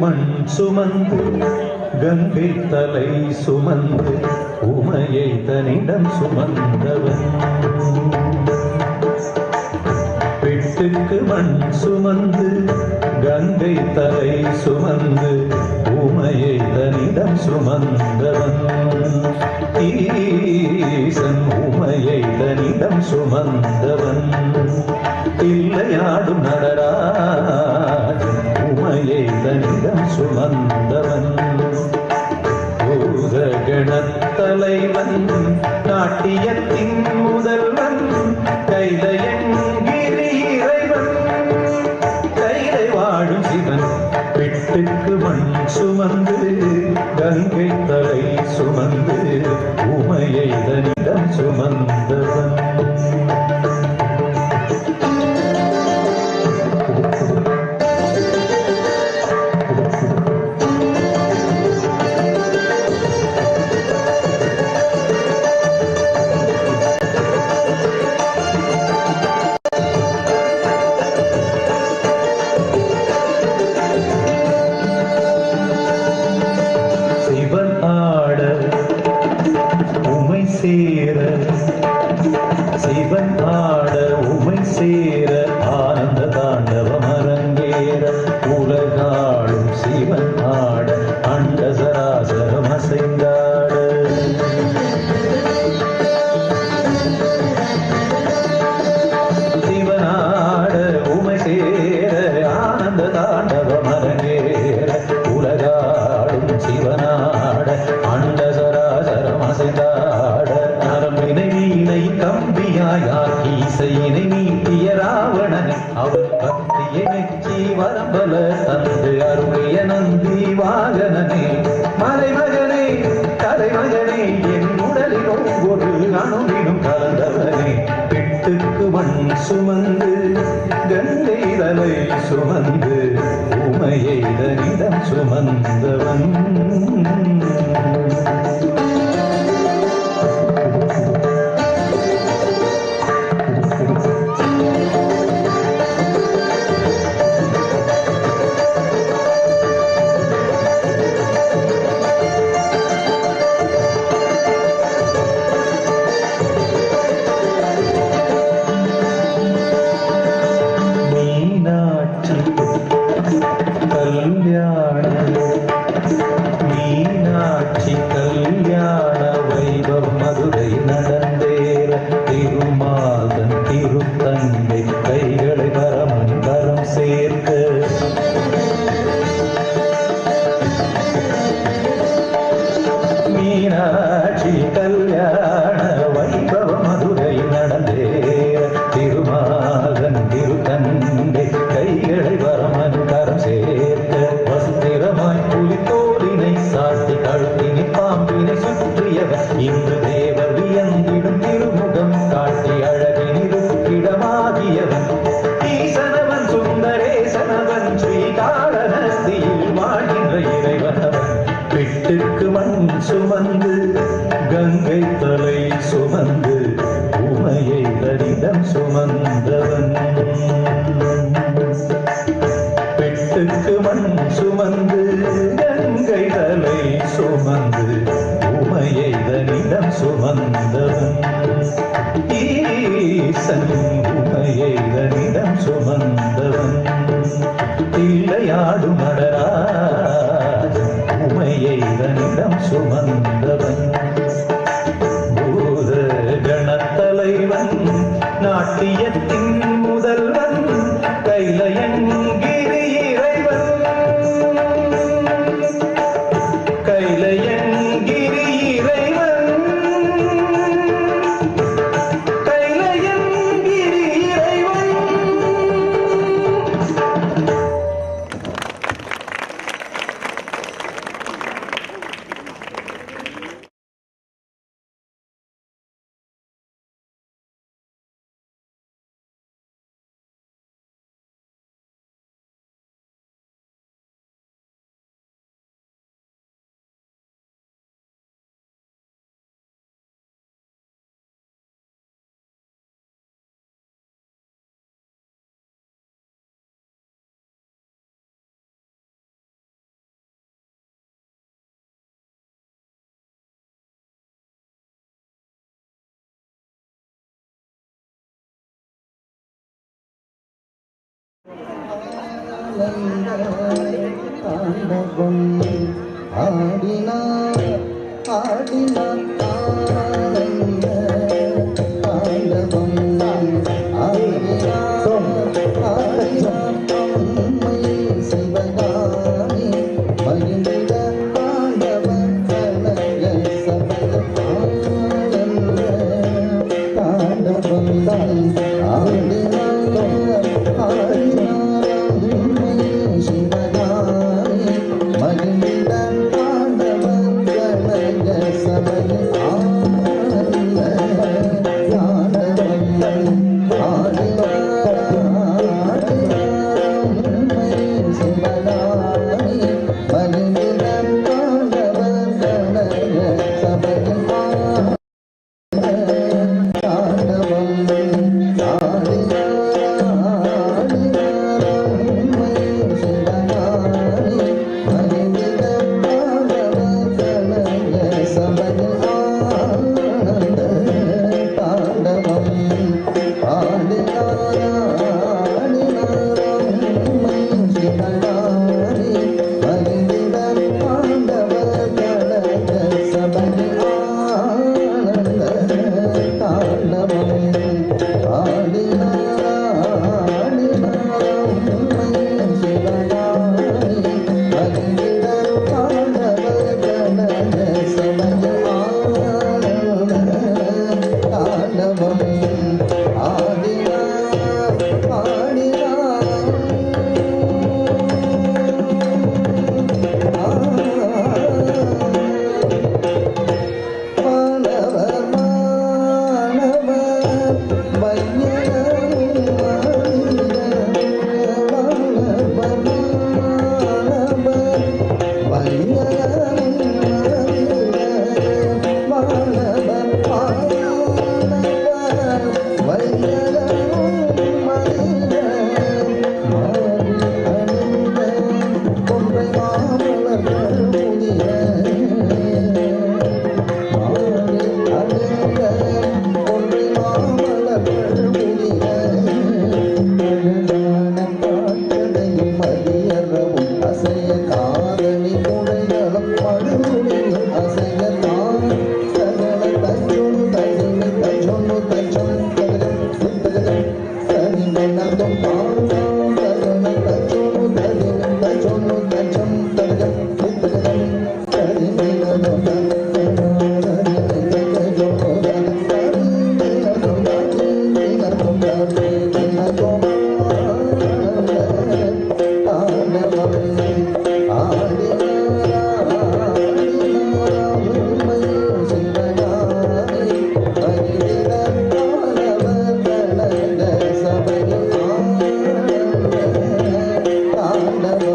மண் சுமந்து கங்கை தலை சுமந்து உமையை தன்னிடம் சுமந்தவன். வீட்டுக்கு மண் சுமந்து கங்கை தலை சுமந்து ஊமையை தனிடம் சுமந்தவன். ஈசன் ஊமையை தனிடம் சுமந்தவன். இல்லையாடும் நடராஜன் உமையை தனிடம் சுமந்தவன். பூத கணத்தலைவன் நாட்டியத்தின் சுமந்து உமையை தனிதம் சுமந்தவன். சுமந்து கங்கை தலை சுமந்து உமையை தரிதம் சுமந்தவன். சுமையை இரண்டம் சுமந்தவன். தாண்டவம் ஆடினார்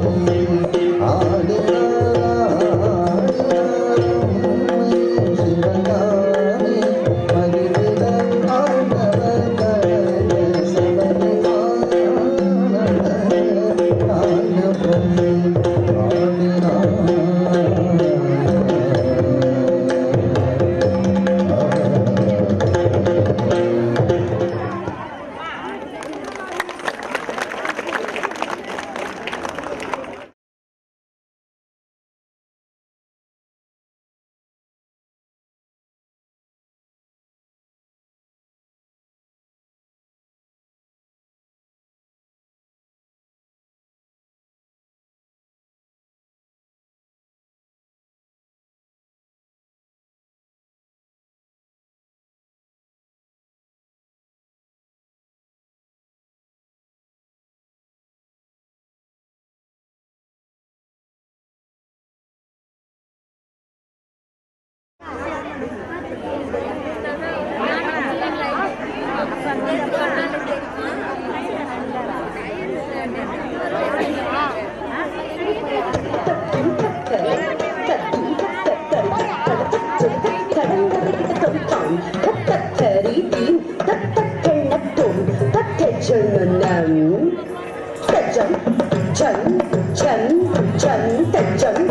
Oh. Salut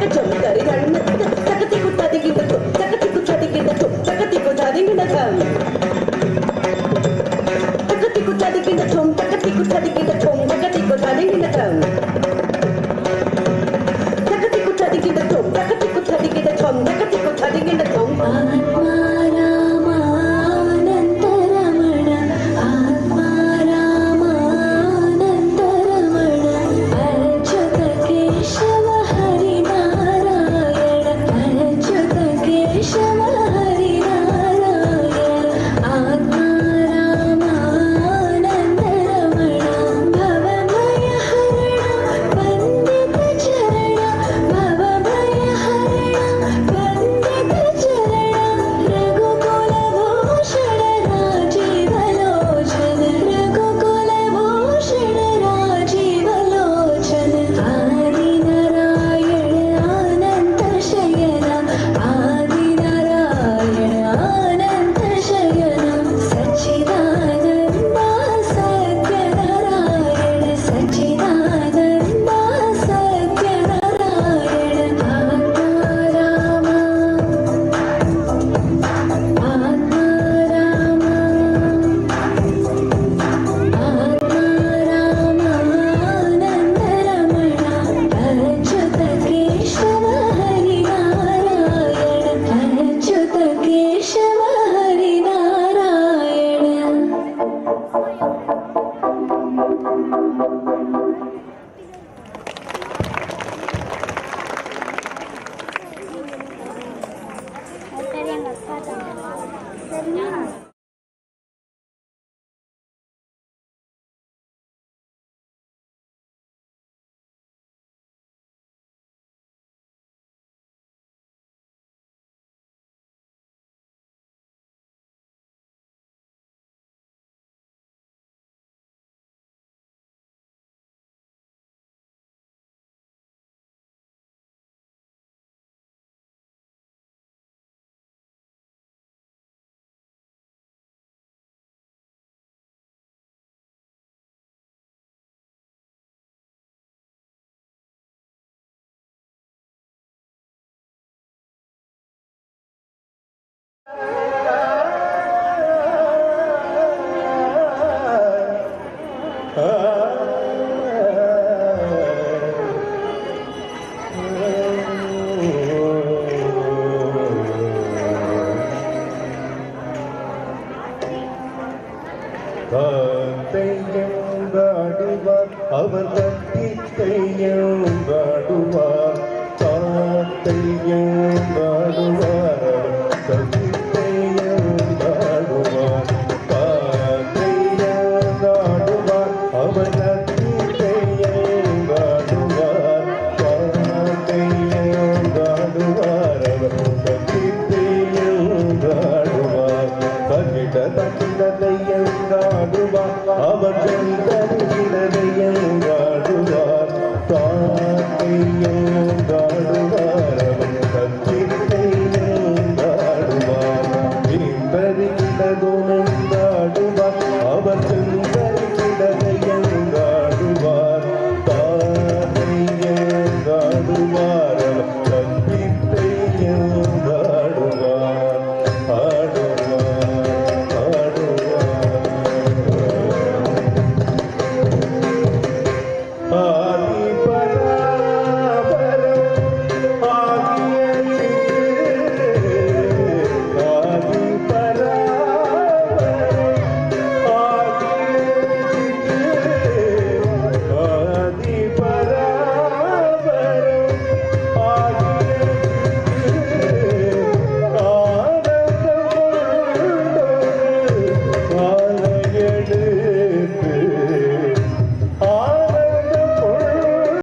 这怎么？Amen.